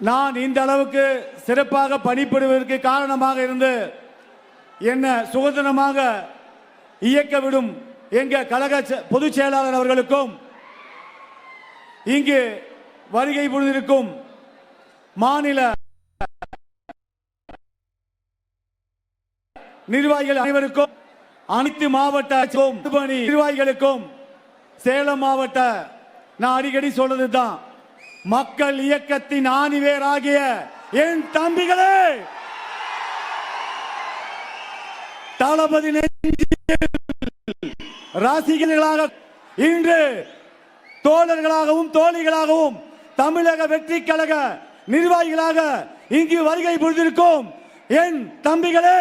நான் இந்த அளவுக்கு சிறப்பாக பணிபுரிவதற்கு காரணமாக இருந்து என்ன சுதந்திரமாக இயக்க விடும் எங்க கழக செ- பொதுச் செயலாளர் அவர்களுக்கும் இங்கு வருகை புரிந்திருக்கும் மாநில நிர்வாகிகள் அனைவருக்கும் அனைத்து மாவட்ட நிர்வாகிகளுக்கும் சேலம் மாவட்ட நான் அடிக்கடி சொல்றதுதான். மக்கள் இயக்கத்தின் ஆணிவேராகிய என் தம்பிகளே! தளபதி ராசிகளாக ராசிகர்களாக இன்று தோழர்களாகவும் தோழிகளாகவும் தமிழக வெற்றி கழக நிர்வாகிகளாக இங்கு வருகை புரிந்திருக்கும். என் தம்பிகளே!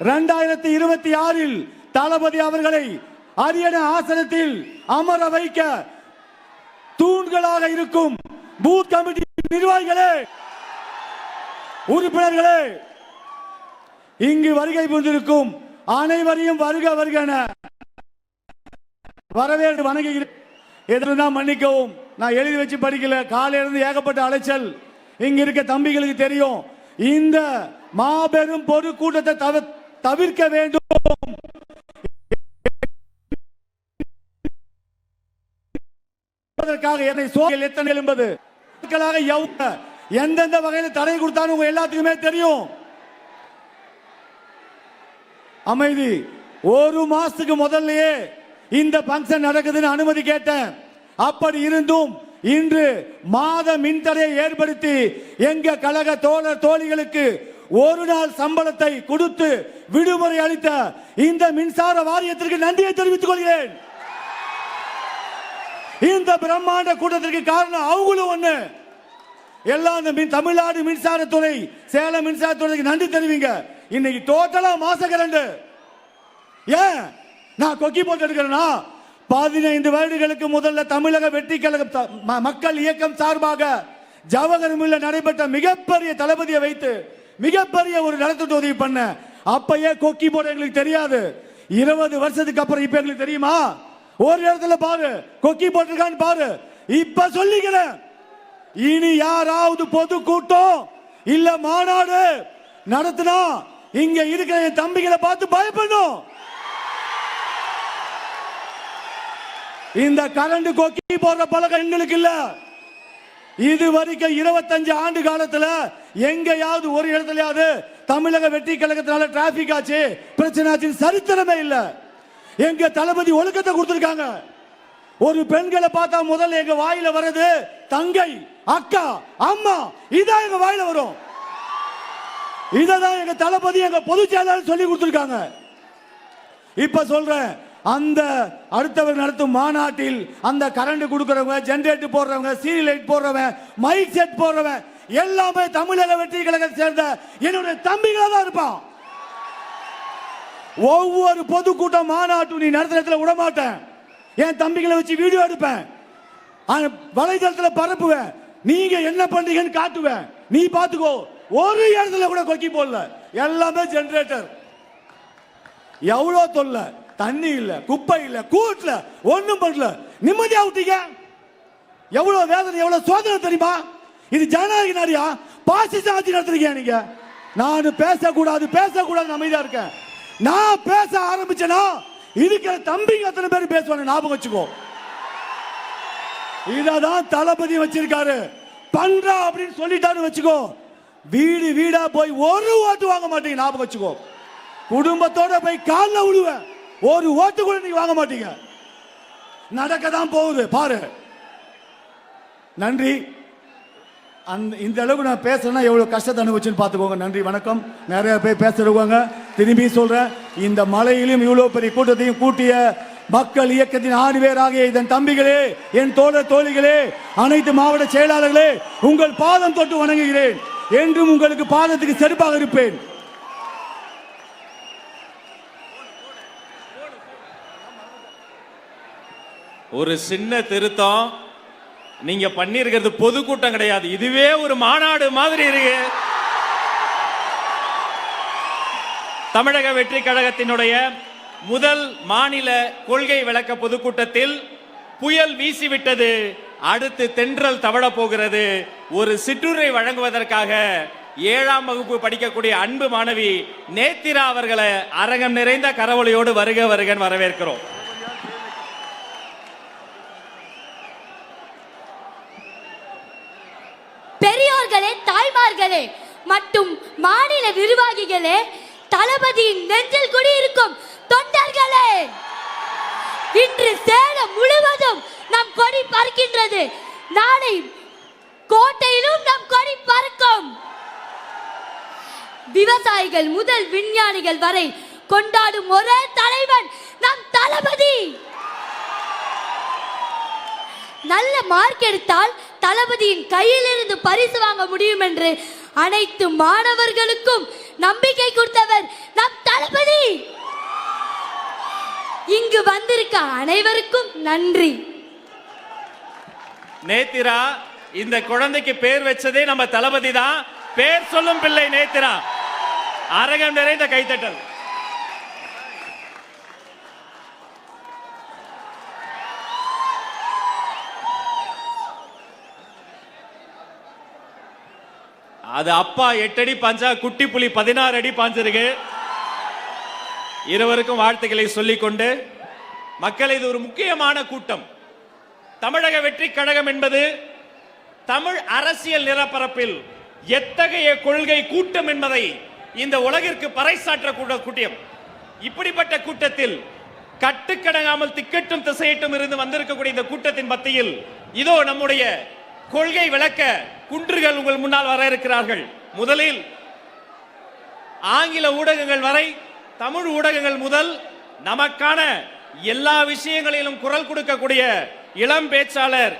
இரண்டாயிரத்தி இருபத்தி ஆறில் தளபதி அவர்களை அரியண ஆசனத்தில் அமர வைக்க தூண்களாக இருக்கும் பூத் கமிட்டி நிர்வாகிகளே உறுப்பினர்களே இங்கு வருகை புரிந்திருக்கும் அனைவரையும் வருக வருக என வரவேற்று வணங்குகிறேன். எதுனா மன்னிக்கவும். நான் எழுதி வச்சு படிக்கல. காலையிலிருந்து ஏகப்பட்ட அலைச்சல். இங்க இருக்க தம்பிகளுக்கு தெரியும். இந்த மாபெரும் பொது கூட்டத்தை தவிர்க்க வேண்டும். என்பதற்காக என்னை எத்தனை என்பது? எந்தெந்த வகையில் தடை கொடுத்தாலும் உங்க எல்லாத்துக்குமே தெரியும். அமைதி. ஒரு மாசத்துக்கு முதல்லயே இந்த பங்கன் நடக்குதுன்னு அனுமதி கேட்டேன். அப்படி இருந்தும் இன்று மாத மின்தடையை ஏற்படுத்தி எங்க கழக தோழர் தோழிகளுக்கு ஒரு நாள் சம்பளத்தை கொடுத்து விடுமுறை அளித்த இந்த மின்சார வாரியத்திற்கு நன்றியை தெரிவித்துக் கொள்கிறேன். இந்த பிரம்மாண்ட கூட்டத்திற்கு காரணம் அவங்களும் ஒண்ணு. எல்லாம் இந்த மின் தமிழ்நாடு மின்சாரத்துறை சேலம் மின்சாரத்துறைக்கு நன்றி தெரிவிங்க. இன்னைக்கு டோட்டலா மாச கரண்ட். ஏன்? நான் கொக்கி போட்டு எடுக்கிறேன்னா பதினைந்து வருடங்களுக்கு முதல்ல தமிழக வெற்றி கழக த- ம- மக்கள் இயக்கம் சார்பாக ஜவஹர் நடைபெற்ற மிகப்பெரிய தளபதியை வைத்து மிகப்பெரிய ஒரு நலத்திட்ட உதவி பண்ண அப்பயே கொக்கி போட எங்களுக்கு தெரியாது. இருபது வருஷத்துக்கு அப்புறம் இப்ப எங்களுக்கு தெரியுமா? ஒரு இடத்துல பாரு கொக்கி போட்டிருக்கான்னு பாரு. இப்ப சொல்லிக்கிறேன். இனி யாராவது பொது கூட்டம் இல்ல மாநாடு நடத்தினா இங்க இருக்கிற என் தம்பிகளை பார்த்து பயப்படணும். இந்த கரண்ட் கொக்கி போடுற பழக்கம் எங்களுக்கு இல்ல. இது வரைக்கும் இருபத்தஞ்சு ஆண்டு காலத்துல எங்கேயாவது ஒரு இடத்துலயாவது தமிழக வெற்றி கழகத்தினால டிராபிக் ஆச்சு பிரச்சனை ஆச்சு சரித்திரமே இல்லை. எங்க தளபதி ஒழுக்கத்தை கொடுத்திருக்காங்க. ஒரு பெண்களை பார்த்தா முதல்ல எங்க வாயில வர்றது தங்கை அக்கா அம்மா. இதான் எங்க வாயில வரும். இததான் எங்க தளபதி எங்க பொதுச் செயலாளர் சொல்லி கொடுத்திருக்காங்க. இப்ப சொல்றேன் அந்த அடுத்தவர் நடத்தும் மாநாட்டில் அந்த கரண்ட் கொடுக்கறவங்க ஜெனரேட்டர் போடுறவங்க சீரியல் லைட் போடுறவன் மைக் செட் போடுறவன் எல்லாமே தமிழக வெற்றி கழகத்தை சேர்ந்த என்னுடைய தம்பிகளா தான் இருப்பான். ஒவ்வொரு பொதுக்கூட்டம் மாநாட்டும் நீ நடத்த இடத்துல விட மாட்டேன் என் தம்பிகளை வச்சு வீடியோ எடுப்பேன். ஆனா, வலைதளத்துல பரப்புவேன். நீங்க என்ன பண்றீங்கன்னு காட்டுவேன். நீ பாத்துக்கோ ஒரு இடத்துல கூட கொக்கி போடல. எல்லாமே ஜெனரேட்டர் எவ்வளவு தொல்லை? தண்ணி இல்ல குப்பை இல்ல கூட்டல ஒண்ணும் பண்ணல. நிம்மதியா விட்டீங்க? எவ்வளவு வேதனை எவ்வளவு சோதனை தெரியுமா? இது ஜனநாயக நாடியா? பாசிச ஆட்சி நடத்துறீங்க நீங்க? நான் பேசக்கூடாது பேசக்கூடாது அமைதியா இருக்கேன். நான் பேச ஆரம்பிச்சேனா? இருக்கிற தம்பிங்க அத்தனை பேர் பேசுவாங்க ஞாபகம் வச்சுக்கோ. இதான் தளபதி வச்சிருக்காரு. பண்றா அப்படின்னு சொல்லிட்டாரு வச்சுக்கோ. வீடு வீடா போய் ஒரு ஓட்டு வாங்க மாட்டீங்க. ஞாபகம் வச்சுக்கோ. குடும்பத்தோட போய் காலில் விழுவேன் ஒரு ஓட்டு கூட நீங்க வாங்க மாட்டீங்க. நடக்க தான் போகுது. பாரு. நன்றி. அந்த இந்த அளவுக்கு நான் பேசுறேன்னா எவ்வளவு கஷ்டத்தை அனுபவிச்சுன்னு பார்த்துக்கோங்க. நன்றி வணக்கம். நிறைய பேர் பேசுறவங்க. திரும்பி சொல்றேன் இந்த மலையிலும் இவ்வளவு பெரிய கூட்டத்தையும் கூட்டிய மக்கள் இயக்கத்தின் ஆறு ஆணிவேராகிய இதன் தம்பிகளே என் தோழர் தோழிகளே அனைத்து மாவட்ட செயலாளர்களே உங்கள் பாதம் தொட்டு வணங்குகிறேன். என்றும் உங்களுக்கு பாதத்துக்கு செருப்பாக இருப்பேன். ஒரு சின்ன திருத்தம். நீங்க பண்ணிருக்கிறது பொதுக்கூட்டம் கிடையாது. இதுவே ஒரு மாநாடு மாதிரி இருக்கு. தமிழக வெற்றி கழகத்தினுடைய முதல் மாநில கொள்கை விளக்க பொதுக்கூட்டத்தில் புயல் வீசிவிட்டது. அடுத்து தென்றல் தவழ போகிறது ஒரு சிற்றுரை வழங்குவதற்காக ஏழாம் வகுப்பு படிக்கக்கூடிய அன்பு மாணவி நேத்திரா அவர்களை அரங்கம் நிறைந்த கரவொலியோடு வருக வருகன் வரவேற்கிறோம். பெரியோர்களே தாய்மார்களே மற்றும் மாநில நிர்வாகிகளே தளபதியின் நெஞ்சில் குடியிருக்கும் தொண்டர்களே இன்று சேலம் முழுவதும் நம் கொடி பறக்கின்றது. நாளை கோட்டையிலும் நம் கொடி பறக்கும். விவசாயிகள் முதல் விஞ்ஞானிகள் வரை கொண்டாடும் ஒரே தலைவன் நம் தளபதி. நல்ல மார்க் எடுத்தால் தளபதியின் கையிலிருந்து பரிசு வாங்க முடியும் என்று அனைத்து மாணவர்களுக்கும் நம்பிக்கை கொடுத்தவர் நம் தளபதி. இங்கு வந்திருக்க அனைவருக்கும் நன்றி. நேத்திரா இந்த குழந்தைக்கு பேர் வச்சதே நம்ம தளபதி தான். பேர் சொல்லும் பிள்ளை நேத்திரா. அரங்கம் நிறைந்த கைத்தட்டல். அது அப்பா எட்டு அடி பாஞ்சா குட்டி புலி பதினாறு அடி பாஞ்சிருக்கு. இருவருக்கும் வாழ்த்துக்களை சொல்லிக்கொண்டு மக்கள் இது ஒரு முக்கியமான கூட்டம். தமிழக வெற்றி கழகம் என்பது தமிழ் அரசியல் நிலப்பரப்பில் எத்தகைய கொள்கை கூட்டம் என்பதை இந்த உலகிற்கு பறைசாற்ற கூட்டம் இப்படிப்பட்ட கூட்டத்தில் கட்டுக்கடங்காமல் திக்கட்டும் திசையிட்டும் இருந்து வந்திருக்கக்கூடிய இந்த கூட்டத்தின் மத்தியில் இதோ நம்முடைய கொள்கை விளக்க குன்றுகள் உங்கள் முன்னால் வர இருக்கிறார்கள். முதலில் ஆங்கில ஊடகங்கள் வரை தமிழ் ஊடகங்கள் முதல் நமக்கான எல்லா விஷயங்களிலும் குரல் கொடுக்கக்கூடிய இளம் பேச்சாளர்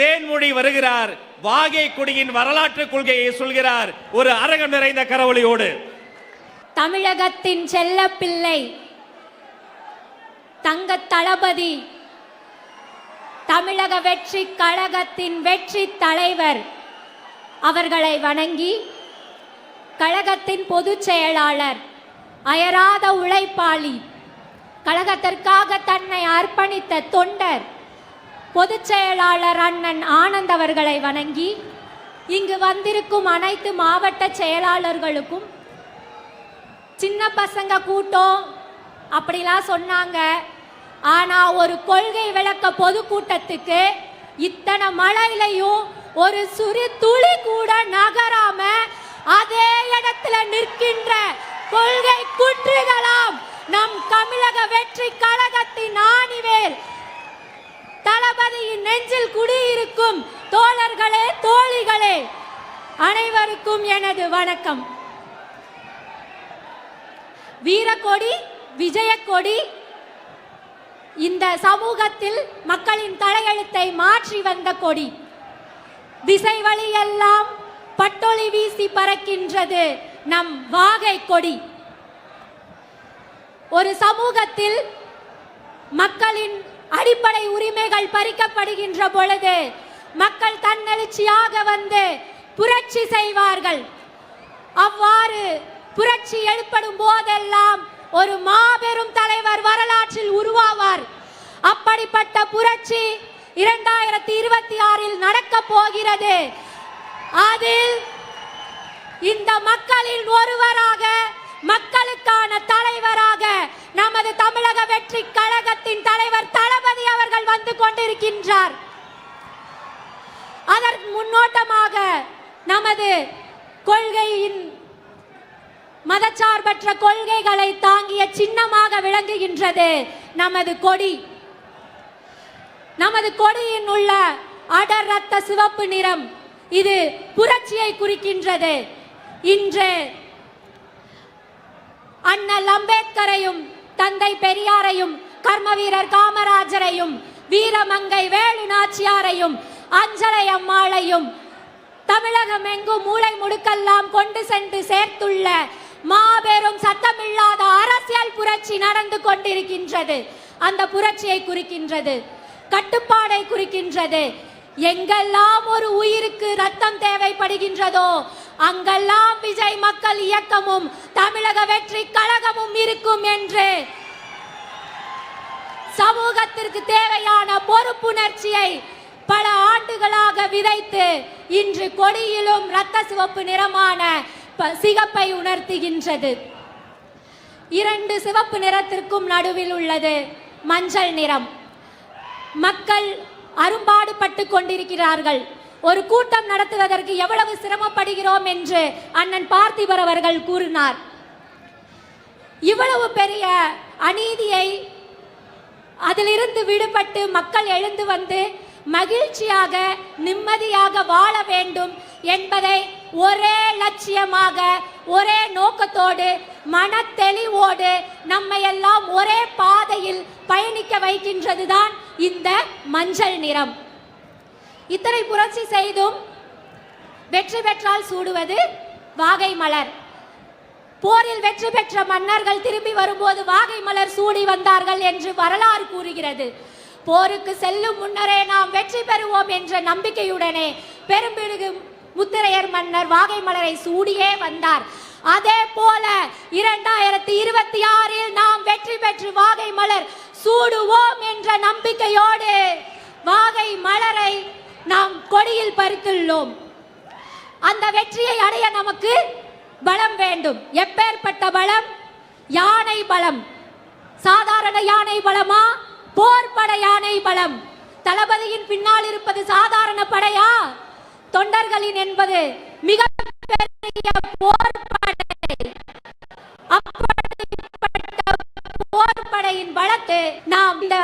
தேன்மொழி வருகிறார். வாகை குடியின் வரலாற்று கொள்கையை சொல்கிறார். ஒரு அரங்கம் நிறைந்த கரவொலியோடு தமிழகத்தின் செல்ல பிள்ளை தங்க தளபதி தமிழக வெற்றி கழகத்தின் வெற்றி தலைவர் அவர்களை வணங்கி கழகத்தின் பொதுச் செயலாளர் அயராத உழைப்பாளி கழகத்திற்காக தன்னை அர்ப்பணித்த தொண்டர் பொதுச் செயலாளர் அண்ணன் ஆனந்த் அவர்களை வணங்கி இங்கு வந்திருக்கும் அனைத்து மாவட்ட செயலாளர்களுக்கும் சின்ன பசங்க கூட்டம் அப்படிலாம் சொன்னாங்க. ஆனா ஒரு கொள்கை விளக்க பொதுக்கூட்டத்துக்கு இத்தனை மழையிலையும் ஒரு சிறு துளி கூட நகராம அதே இடத்துல நிற்கின்ற கொள்கை குற்றுகளாம் நம் தமிழக வெற்றி கழகத்தின் ஆணிவேல். தளபதியின் நெஞ்சில் குடியிருக்கும் தோழர்களே தோழிகளே அனைவருக்கும் எனது வணக்கம். வீரக்கொடி விஜயக்கொடி இந்த சமூகத்தில் மக்களின் தலையெழுத்தை மாற்றி வந்த கொடி. திசை வழியெல்லாம் பட்டொளி வீசி பறக்கின்றது நம் வாகை கொடி. ஒரு சமூகத்தில் மக்களின் அடிப்படை உரிமைகள் பறிக்கப்படுகின்ற பொழுது மக்கள் தன்னெழுச்சியாக வந்து புரட்சி செய்வார்கள். அவ்வாறு புரட்சி எழுப்படும் போதெல்லாம் ஒரு மாபெரும் தலைவர் வரலாற்றில் உருவாவார். அப்படிப்பட்ட புரட்சி இரண்டாயிரத்தி இருபத்தி ஆறில் நடக்க போகிறது. அதில் இந்த மக்களின் ஒருவராக மக்களுக்கான தலைவராக நமது தமிழக வெற்றி கழகத்தின் தலைவர் தளபதி அவர்கள் வந்து கொண்டிருக்கின்றார். அதற்கு முன்னோட்டமாக நமது கொள்கையின் மதச்சார்பற்ற கொள்கைகளை தாங்கிய சின்னமாக விளங்குகின்றது நமது கொடி. நமது கொடியின் உள்ள அடர் ரத்த சிவப்பு நிறம் இது புரட்சியை குறிக்கின்றது. இன்று அண்ணல் அம்பேத்கரையும் தந்தை பெரியாரையும் கர்ம வீரர் காமராஜரையும் வீரமங்கை வேலு நாச்சியாரையும் அஞ்சலை அம்மாளையும் தமிழகம் எங்கும் மூளை முடுக்கெல்லாம் கொண்டு சென்று சேர்த்துள்ள மாபெரும் சத்தமில்லாத அரசியல் புரட்சி நடந்து கொண்டிருக்கின்றது. அந்த புரட்சியை குறிக்கின்றது. கட்டுப்பாடை குறிக்கின்றது. எங்கெல்லாம் ஒரு உயிருக்கு ரத்தம் தேவைப்படுகின்றதோ அங்கெல்லாம் விஜய் மக்கள் இயக்கமும் தமிழக வெற்றி கழகமும் இருக்கும் என்று சமூகத்திற்கு தேவையான பொறுப்புணர்ச்சியை பல ஆண்டுகளாக விதைத்து இன்று கொடியிலும் இரத்த சிவப்பு நிறமான ப- சிகப்பை உணர்த்துகின்றது. இரண்டு சிவப்பு நிறத்திற்கும் நடுவில் உள்ளது மஞ்சள் நிறம். மக்கள் அரும்பாடுபட்டு கொண்டிருக்கிறார்கள். ஒரு கூட்டம் நடத்துவதற்கு எவ்வளவு சிரமப்படுகிறோம் என்று அண்ணன் பார்த்திபர் அவர்கள் கூறினார். இவ்வளவு பெரிய அநீதியை அதிலிருந்து விடுபட்டு மக்கள் எழுந்து வந்து மகிழ்ச்சியாக நிம்மதியாக வாழ வேண்டும் என்பதை ஒரே லட்சியமாக ஒரே நோக்கத்தோடு மனத்தெளிவோடு நம்மை எல்லாம் ஒரே பாதையில் பயணிக்க வைக்கின்றதுதான் இந்த மஞ்சள் நிறம். இத்தனை புரட்சி செய்தும் வெற்றி பெற்றால் சூடுவது வாகை மலர். போரில் வெற்றி பெற்ற மன்னர்கள் திரும்பி வரும்போது வாகை மலர் சூடி வந்தார்கள் என்று வரலாறு கூறுகிறது. போருக்கு செல்லும் முன்னரே நாம் வெற்றி பெறுவோம் என்ற நம்பிக்கையுடனே பெரும்பிடுகு முத்திரையர் மன்னர் வாகை மலரை சூடியே வந்தார். அதே போல இரண்டாயிரத்தி இருபத்தி ஆறில் நாம் வெற்றி பெற்று வாகை மலர் சூடுவோம் என்ற நம்பிக்கையோடு வாகை மலரை நாம் கொடியில் பறித்துள்ளோம். அந்த வெற்றியை அடைய நமக்கு பலம் வேண்டும். எப்பேற்பட்ட பலம்? யானை பலம். சாதாரண யானை பலமா? போர்பட யானை பலம். தளபதியின் பின்னால் இருப்பது சாதாரண படையா? தொண்டர்களின் என்பது மிக போர்படையின் பலத்து நாம் இந்த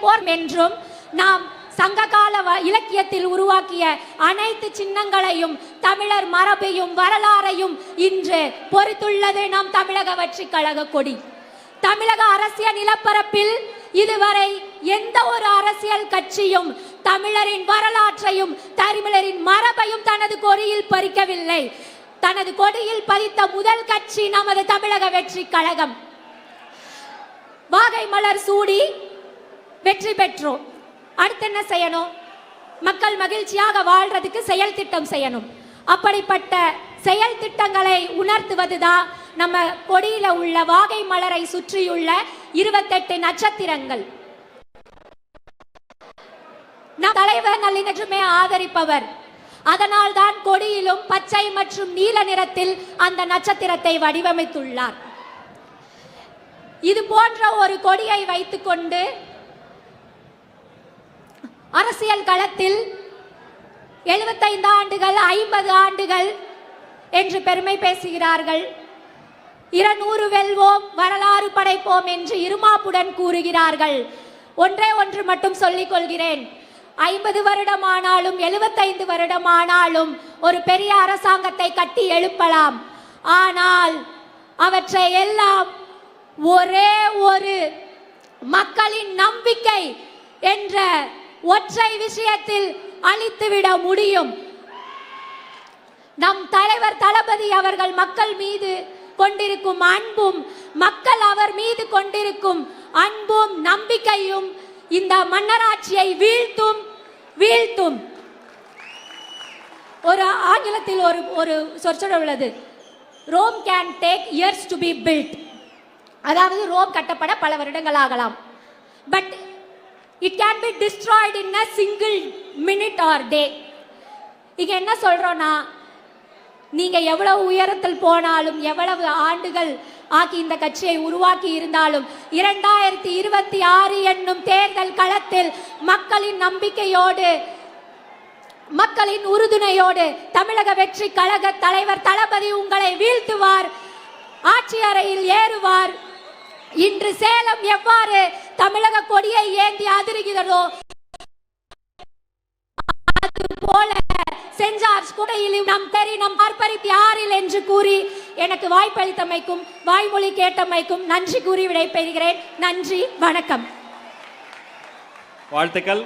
போர் என்றும் நாம் சங்ககால வ- இலக்கியத்தில் உருவாக்கிய அனைத்து சின்னங்களையும் தமிழர் மரபையும் வரலாறையும் இன்று பொறித்துள்ளது நம் தமிழக வெற்றி கழக கொடி. தமிழக அரசியல் நிலப்பரப்பில் இதுவரை எந்த ஒரு அரசியல் கட்சியும் தமிழரின் வரலாற்றையும் தமிழரின் மரபையும் தனது கொடியில் பறிக்கவில்லை. தனது கொடியில் பதித்த முதல் கட்சி நமது தமிழக வெற்றி கழகம். வாகை மலர் சூடி வெற்றி பெற்றோம். அடுத்து என்ன செய்யணும்? மக்கள் மகிழ்ச்சியாக வாழ்றதுக்கு செயல் திட்டம் செய்யணும். அப்படிப்பட்ட செயல் திட்டங்களை உணர்த்துவதுதான் நம்ம கொடியில உள்ள வாகை மலரை சுற்றியுள்ள இருபத்தெட்டு நட்சத்திரங்கள். நம் தலைவர் நல்லிணற்றுமே ஆதரிப்பவர். அதனால் தான் கொடியிலும் பச்சை மற்றும் நீல நிறத்தில் அந்த நட்சத்திரத்தை வடிவமைத்துள்ளார். இது போன்ற ஒரு கொடியை வைத்துக்கொண்டு அரசியல் களத்தில் 75 ஆண்டுகள் ஐம்பது ஆண்டுகள் என்று பெருமை பேசுகிறார்கள். இருநூறு வெல்வோம் வரலாறு படைப்போம் என்று இருமாப்புடன் கூறுகிறார்கள். ஒன்றே ஒன்று மட்டும் சொல்லிக் கொள்கிறேன். ஐம்பது வருடமானாலும் எழுபத்தைந்து வருடமானாலும் ஒரு பெரிய அரசாங்கத்தை கட்டி எழுப்பலாம். ஆனால் அவற்றை எல்லாம் ஒரே ஒரு மக்களின் நம்பிக்கை என்ற ஒற்றை விஷயத்தில் அழித்துவிட முடியும். நம் தலைவர் தளபதி அவர்கள் மக்கள் மீது கொண்டிருக்கும் அன்பும் மக்கள் அவர் மீது கொண்டிருக்கும் அன்பும் நம்பிக்கையும் இந்த மன்னராட்சியை வீழ்த்தும் வீழ்த்தும். ஒரு ஆங்கிலத்தில் ஒரு ஒரு சொற்சொல் உள்ளது. Rome can take years to be built அதாவது ரோம் கட்டப்பட பல வருடங்கள் ஆகலாம். But it can be destroyed in a single minute or day இங்க என்ன சொல்றோம்னா நீங்க எவ்வளவு உயரத்தில் போனாலும் எவ்வளவு ஆண்டுகள் ஆக்கி இந்த கட்சியை உருவாக்கி இருந்தாலும் இரண்டாயிரத்தி இருபத்தி ஆறு என்னும் தேர்தல் களத்தில் மக்களின் நம்பிக்கையோடு மக்களின் உறுதுணையோடு தமிழக வெற்றி கழக தலைவர் தளபதி உங்களை வீழ்த்துவார் ஆட்சி அறையில் ஏறுவார். இன்று சேலம் எவ்வாறு தமிழக கொடியை ஏந்தி அதிருகிறதோ சென்ட் குடையிலும் நம் தெரி நம் ஆர்ப்பரிப்பு யாரில் என்று கூறி எனக்கு வாய்ப்பளித்தமைக்கும் வாய்மொழி கேட்டமைக்கும் நன்றி கூறி விடைபெறுகிறேன். நன்றி வணக்கம். வாழ்த்துக்கள்.